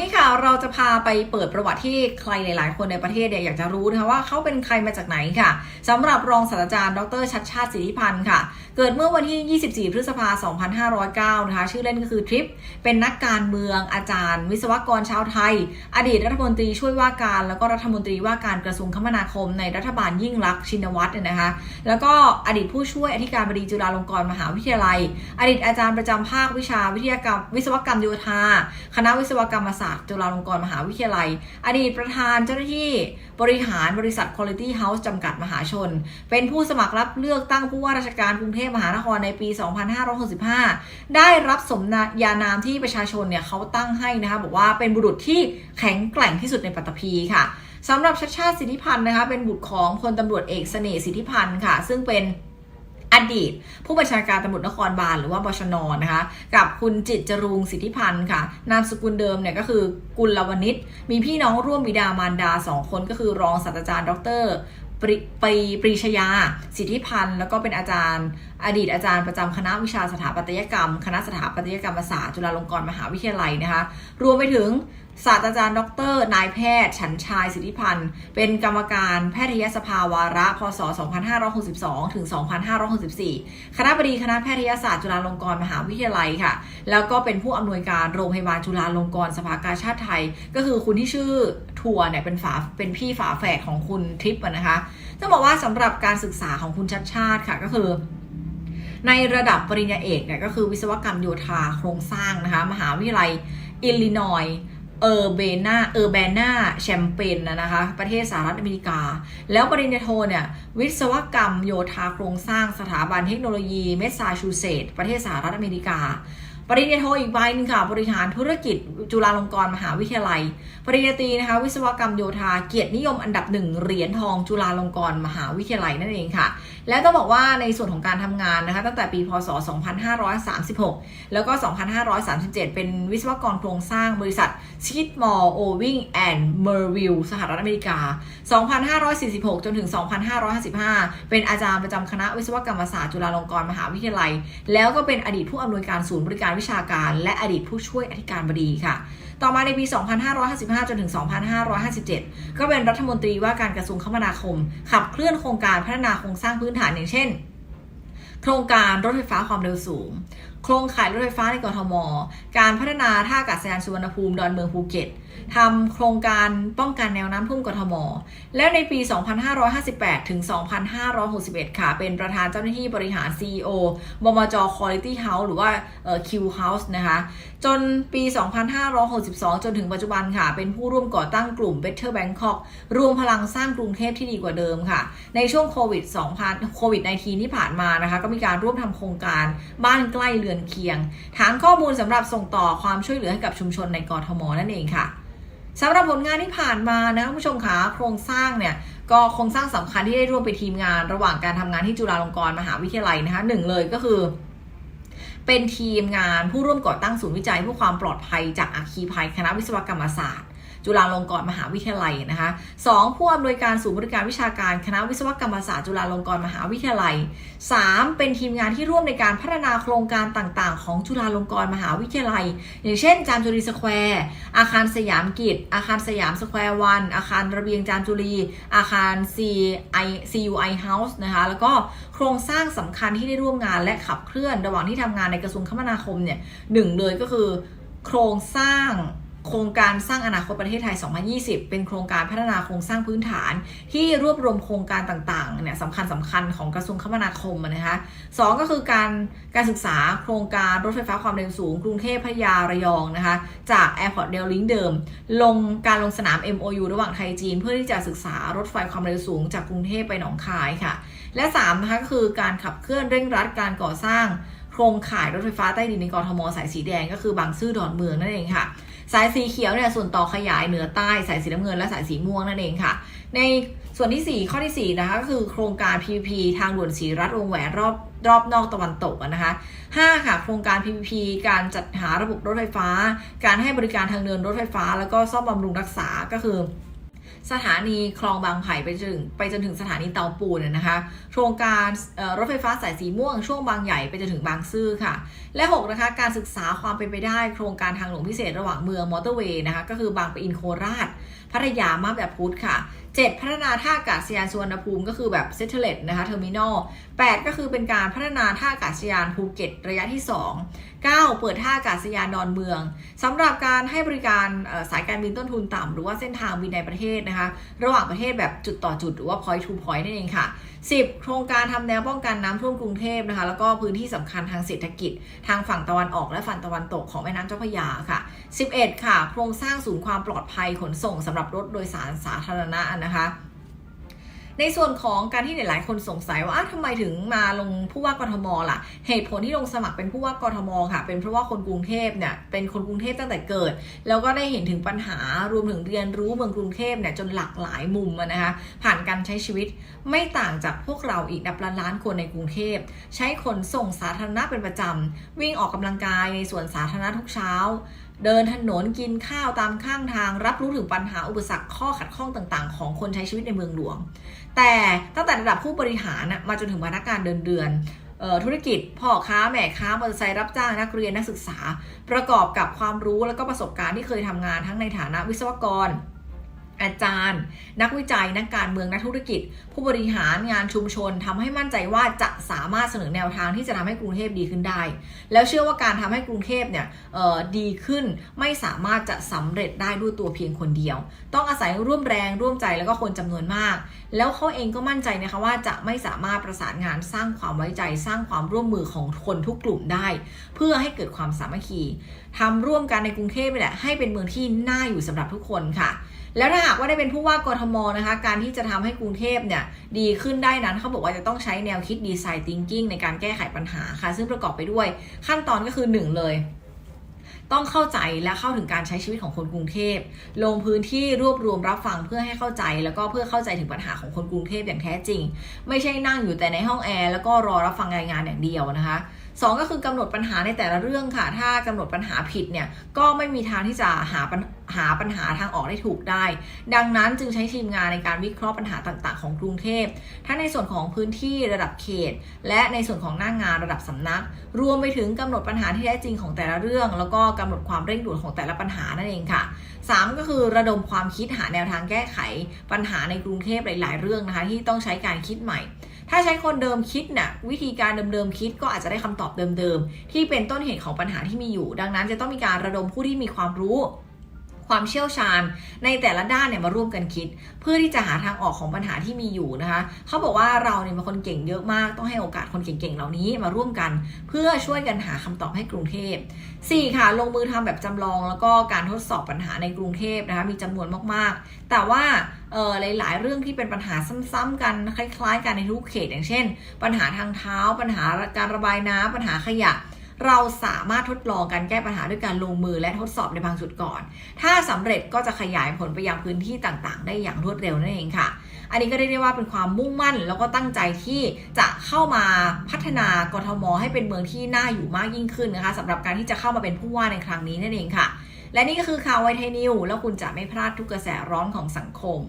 นี้ค่ะเราจะพาไปเปิดประวัติที่ใครหลาย ๆ คนในประเทศเนี่ยอยากจะรู้นะคะว่าเขาเป็นใครมาจากไหนค่ะสำหรับรองศาสตราจารย์ ดร ชัดชาติสิทธิพันธ์ค่ะ เกิดเมื่อวันที่ 24 พฤษภาคม 2509 นะคะ ชื่อเล่นก็คือทริป เป็นนักการเมืองอาจารย์ วิศวกรชาวไทย อดีตรัฐมนตรีช่วยว่าการแล้วก็รัฐมนตรีว่าการกระทรวงคมนาคม ในรัฐบาลยิ่งลักษณ์ชินวัตรเนี่ยนะคะ แล้วก็อดีตผู้ช่วยอธิการบดีจุฬาลงกรณ์มหาวิทยาลัย อดีตอาจารย์ประจำภาควิชาวิทยากรรมวิศวกรรมโยธา คณะวิศวกรรมศาสตร์จุฬาลงกรณ์มหาวิทยาลัย อดีตประธานเจ้าหน้าที่บริหารบริษัท Quality House จำกัดมหาชน เป็นผู้สมัครรับเลือกตั้งผู้ว่าราชการกรุงเทพมหานครในปี 2565 ได้รับสมญานามที่ประชาชนเนี่ยเขาตั้งให้นะคะบอกว่าเป็นบุรุษที่แข็งแกร่งที่สุดในปัตตภีค่ะสำหรับชัดชาติสิทธิพันธ์นะคะเป็นบุตรของพลตำรวจเอกเสน่ห์สิทธิพันธ์ค่ะ ซึ่งเป็น อดีต ผู้บัญชาการตำรวจนครบาลหรือว่าบชนนะคะ กับคุณจิตจรุงสิทธิพันธ์ค่ะ นามสกุลเดิมเนี่ยก็คือกุลวณิชมีพี่น้องร่วมบิดามารดาสองคนก็คือรองศาสตราจารย์ ดรปรีปรีชยา สิทธิพันธ์ แล้วก็เป็นอาจารย์ อดีตอาจารย์ประจำคณะวิชาสถาปัตยกรรม คณะสถาปัตยกรรมศาสตร์จุฬาลงกรณ์มหาวิทยาลัยนะคะ รวมไปถึง ศาสตราจารย์ ดร นายแพทย์ ฉันชายสิทธิพันธ์ เป็นกรรมการแพทยสภาวาระพศ 2562 ถึง 2564 คณะบดีคณะแพทยศาสตร์จุฬาลงกรณ์มหาวิทยาลัยค่ะ แล้วก็เป็นผู้อำนวยการโรงพยาบาลจุฬาลงกรณ์สภากาชาติไทย ก็คือคุณที่ชื่อทัวร์เนี่ยเป็นฝาเป็นพี่ฝาแฝดของคุณทริปอะนะคะต้องบอกว่าสำหรับการศึกษาของคุณชัดชาติค่ะก็คือในระดับปริญญาเอกเนี่ยก็คือวิศวกรรมโยธาโครงสร้างนะคะ มหาวิทยาลัย อิลลินอย เออร์เบนาเออร์แบนาแชมเปญนะคะ ประเทศสหรัฐอเมริกา แล้วปริญญาโทเนี่ย วิศวกรรมโยธาโครงสร้างสถาบันเทคโนโลยีเมสซาชูเซตส์ประเทศสหรัฐอเมริกา ปริญญาโทอีกใบหนึงค่ะ บริหารธุรกิจจุฬาลงกรณ์มหาวิทยาลัย ปริญญาตรีนะคะ วิศวกรรมโยธาเกียรตินิยมอันดับหนึ่งเหรียญทองจุฬาลงกรณ์มหาวิทยาลัยนั่นเองค่ะ และต้องบอกว่าในส่วนของการทำงานนะคะ ตั้งแต่ปีพศ 2536 แล้วก็ 2537 เป็นวิศวกรโครงสร้างบริษัท Skidmore Owing and Merville สหรัฐอเมริกา 2546 จนถึง 2555 เป็นอาจารย์ประจำคณะวิศวกรรมศาสตร์จุฬาลงกรณ์มหาวิทยาลัย แล้วก็เป็นอดีตผู้อำนวยการศูนย์บริการวิชาการและอดีตผู้ช่วยอธิการบดีค่ะ ต่อมาในปี 2555 จนถึง 2557 ก็เป็นรัฐมนตรีว่าการกระทรวงคมนาคม ขับเคลื่อนโครงการพัฒนาโครงสร้างพื้นฐานอย่างเช่น โครงการรถไฟฟ้าความเร็วสูง โครงข่ายรถไฟฟ้าในกรทม การพัฒนาท่าอากาศยานสุวรรณภูมิดอนเมืองภูเก็ตทำโครงการป้องกันแนวน้ำท่วมกรทม แล้วในปี 2558 ถึง 2561 ค่ะ เป็นประธานเจ้าหน้าที่บริหาร CEO บมจ Quality House หรือว่า Q House นะคะ จนปี 2562 จนถึงปัจจุบันค่ะ เป็นผู้ร่วมก่อตั้งกลุ่ม Better Bangkok รวมพลังสร้างกรุงเทพที่ดีกว่าเดิมค่ะ ในช่วงโควิด 2000 โควิด 19 ที่ผ่านมานะคะ ก็มีการร่วมทำโครงการบ้านใกล้เรือนเคียง ฐานข้อมูลสำหรับส่งต่อความช่วยเหลือให้กับชุมชนในกรทมนั่นเองค่ะสำหรับผลงานที่ผ่านมานะคุณผู้ชมคะโครงสร้างเนี่ยก็โครงสร้างสำคัญที่ได้ร่วมเป็นทีมงาน ระหว่างการทำงานที่จุฬาลงกรณ์มหาวิทยาลัยนะคะหนึ่งเลยก็คือ เป็นทีมงานผู้ร่วมก่อตั้งศูนย์วิจัยเพื่อความปลอดภัยจากอัคคีภัยคณะวิศวกรรมศาสตร์ จุฬาลงกรณ์มหาวิทยาลัยนะคะสองผู้อำนวยการศูนย์บริการวิชาการคณะวิศวกรรมศาสตร์จุฬาลงกรณ์มหาวิทยาลัย 3. เป็นทีมงานที่ร่วมในการพัฒนาโครงการต่างๆ ของจุฬาลงกรณ์มหาวิทยาลัย อย่างเช่น จามจุรีสแควร์อาคารสยามกิจ อาคารสยามสแควร์วันอาคารระเบียงจามจุรีอาคาร CI CUI House นะคะแล้วก็โครงสร้างสำคัญที่ได้ร่วมงานและขับเคลื่อน ระหว่างที่ทำงานในกระทรวงคมนาคมเนี่ยหนึ่งเลยก็คือโครงสร้าง โครงการสร้างอนาคตประเทศไทย 2020 เป็นโครงการพัฒนาโครงสร้างพื้นฐาน ที่รวบรวมโครงการต่างๆเนี่ยสำคัญสำคัญของกระทรวงคมนาคมนะคะสองก็คือการการศึกษาโครงการรถไฟฟ้าความเร็วสูง กรุงเทพพยาระยองนะคะ จาก Airport Rail Link เดิม ลงการลงสนาม MOU ระหว่างไทยจีน เพื่อที่จะศึกษารถไฟความเร็วสูง จากกรุงเทพไปหนองคายค่ะ และ3นะคะก็คือการขับเคลื่อนเร่งรัดการก่อสร้าง โครงข่ายรถไฟฟ้าใต้ดินในกรทมสายสีแดงก็คือบางซื่อดอนเมืองนั่นเองค่ะ สายสีเขียวเนี่ยส่วนต่อขยายเหนือใต้สายสีน้ำเงินและสายสีม่วงนั่นเองค่ะ ในส่วนที่ 4 ข้อที่ 4 นะคะก็คือโครงการ PPP ทางด่วนสีรัฐวงแหวนรอบรอบนอกตะวันตกอะนะคะ5ค่ะ โครงการ PPP การจัดหาระบบรถไฟฟ้า การให้บริการทางเดินรถไฟฟ้า แล้วก็ซ่อมบำรุงรักษาก็คือ สถานีคลองบางไผ่ไปจนถึงไปจนถึงสถานีเตาปูนนะคะโครงการรถไฟฟ้าสายสีม่วงช่วงบางใหญ่ไปจนถึงบางซื่อค่ะ และ 6 นะคะ การศึกษาความเป็นไปได้ โครงการทางหลวงพิเศษระหว่างเมืองมอเตอร์เวย์นะคะก็คือบางปะอินโคราช พัทยามาแบบพุทธค่ะ 7 พัฒนาท่าอากาศยานสุวรรณภูมิก็คือแบบเซตเทเลตนะคะเทอร์มินอล8ก็คือเป็นการพัฒนาท่าอากาศยานภูเก็ตระยะที่ 2 9 เปิดท่าอากาศยานดอนเมืองสำหรับการให้บริการสายการบินต้นทุนต่ำหรือว่าเส้นทางบินในประเทศนะคะ ระหว่างประเทศแบบจุดต่อจุดหรือว่า point to point นั่นเองค่ะ10 โครงการทำแนวป้องกันน้ำท่วมกรุงเทพนะคะ แล้วก็พื้นที่สำคัญทางเศรษฐกิจ ทางฝั่งตะวันออกและฝั่งตะวันตกของแม่น้ำเจ้าพระยาค่ะ 11 ค่ะ โครงสร้างศูนย์ความปลอดภัยขนส่งสำหรับรถโดยสารสาธารณะนะคะ ในส่วนของการที่หลายๆคนสงสัยว่าอ้าวทำไมถึงมาลงผู้ว่ากทมล่ะ เหตุผลที่ลงสมัครเป็นผู้ว่ากทมค่ะ เป็นเพราะว่าคนกรุงเทพเนี่ยเป็นคนกรุงเทพตั้งแต่เกิด แล้วก็ได้เห็นถึงปัญหารวมถึงเรียนรู้เมืองกรุงเทพเนี่ยจนหลากหลายมุมนะคะผ่านการใช้ชีวิตไม่ต่างจากพวกเราอีกนับล้านล้านคนในกรุงเทพ ใช้ขนส่งสาธารณะเป็นประจำวิ่งออกกำลังกายในสวนสาธารณะทุกเช้า เดินถนนกินข้าวตามข้างทาง รับรู้ถึงปัญหาอุปสรรคข้อขัดข้องต่างๆ ของคนใช้ชีวิตในเมืองหลวง แต่ตั้งแต่ระดับผู้บริหารมาจนถึงพนักงานเดินเดือนออธุรกิจพ่อค้าแม่ค้ามอเตอร์ไซค์รับจ้างนักเรียนนักศึกษา ประกอบกับความรู้และก็ประสบการณ์ที่เคยทำงานทั้งในฐานะวิศวกร อาจารย์ นักวิจัยนักการเมืองนักธุรกิจ ผู้บริหารงานชุมชนทำให้มั่นใจว่าจะสามารถเสนอแนวทางที่จะทำให้กรุงเทพดีขึ้นได้ แล้วเชื่อว่าการทำให้กรุงเทพเนี่ยดีขึ้นไม่สามารถจะสำเร็จได้ด้วยตัวเพียงคนเดียว ต้องอาศัยร่วมแรงร่วมใจแล้วก็คนจำนวนมาก แล้วเขาเองก็มั่นใจนะคะว่าจะไม่สามารถประสานงานสร้างความไว้ใจสร้างความร่วมมือของคนทุกกลุ่มได้ เพื่อให้เกิดความสามัคคีทำร่วมกันในกรุงเทพนี่แหละให้เป็นเมืองที่น่าอยู่สำหรับทุกคนค่ะ แล้วถ้าหากว่าได้เป็นผู้ว่ากรทมนะคะ การที่จะทำให้กรุงเทพเนี่ยดีขึ้นได้นั้นเขาบอกว่าจะต้องใช้แนวคิดดีไซน์ thinking ในการแก้ไขปัญหาค่ะ ซึ่งประกอบไปด้วยขั้นตอนก็คือ 1 เลยต้องเข้าใจและเข้าถึงการใช้ชีวิตของคนกรุงเทพ ลงพื้นที่รวบรวมรับฟังเพื่อให้เข้าใจ แล้วก็เพื่อเข้าใจถึงปัญหาของคนกรุงเทพอย่างแท้จริง ไม่ใช่นั่งอยู่แต่ในห้องแอร์แล้วก็รอรับฟังรายงานอย่างเดียวนะคะ สองก็คือกำหนดปัญหาในแต่ละเรื่องค่ะ ถ้ากำหนดปัญหาผิดเนี่ยก็ไม่มีทางที่จะหาปัญหาปัญหาทางออกได้ถูกได้ ดังนั้นจึงใช้ทีมงานในการวิเคราะห์ปัญหาต่าง ๆ ของกรุงเทพทั้งในส่วนของพื้นที่ระดับเขต และในส่วนของหน้างงานระดับสำนัก รวมไปถึงกำหนดปัญหาที่แท้จริงของแต่ละเรื่อง แล้วก็กำหนดความเร่งด่วนของแต่ละปัญหานั่นเองค่ะ 3 ก็คือระดมความคิดหาแนวทางแก้ไขปัญหาในกรุงเทพหลาย ๆ เรื่องนะคะที่ต้องใช้การคิดใหม่ ถ้าใช้คนเดิมคิดน่ะวิธีการเดิมๆคิดก็อาจจะได้คำตอบเดิมๆ ที่เป็นต้นเหตุของปัญหาที่มีอยู่ ดังนั้นจะต้องมีการระดมผู้ที่มีความรู้ ความเชี่ยวชาญ ในแต่ละด้านเนี่ยมาร่วมกันคิด เพื่อที่จะหาทางออกของปัญหาที่มีอยู่นะคะเขาบอกว่าเราเนี่ยเป็นคนเก่งเยอะมากต้องให้โอกาสคนเก่งๆเหล่านี้มาร่วมกัน เพื่อช่วยกันหาคำตอบให้กรุงเทพ 4 ค่ะ ลงมือทำแบบจำลองแล้วก็การทดสอบปัญหาในกรุงเทพนะคะมีจำนวนมากๆ แต่ว่าเออหลาย ๆ เรื่องที่เป็นปัญหาซ้ำๆกันคล้าย ๆ กันในทุกเขตอย่างเช่น ปัญหาทางเท้า ปัญหาการระบายน้ำปัญหาขยะ เราสามารถทดลองการแก้ปัญหาด้วยการลงมือและทดสอบในบางจุดก่อน ถ้าสำเร็จก็จะขยายผลไปยังพื้นที่ต่างๆ ได้อย่างรวดเร็วนั่นเองค่ะ อันนี้ก็ได้เรียกว่าเป็นความมุ่งมั่น แล้วก็ตั้งใจที่จะเข้ามาพัฒนากทม ให้เป็นเมืองที่น่าอยู่มากยิ่งขึ้นนะคะสำหรับการที่จะเข้ามาเป็นผู้ว่าในครั้งนี้นั่นเองค่ะ และนี่ก็คือข่าวไวไทยนิวแล้วคุณจะไม่พลาดทุกกระแสร้อนของสังคม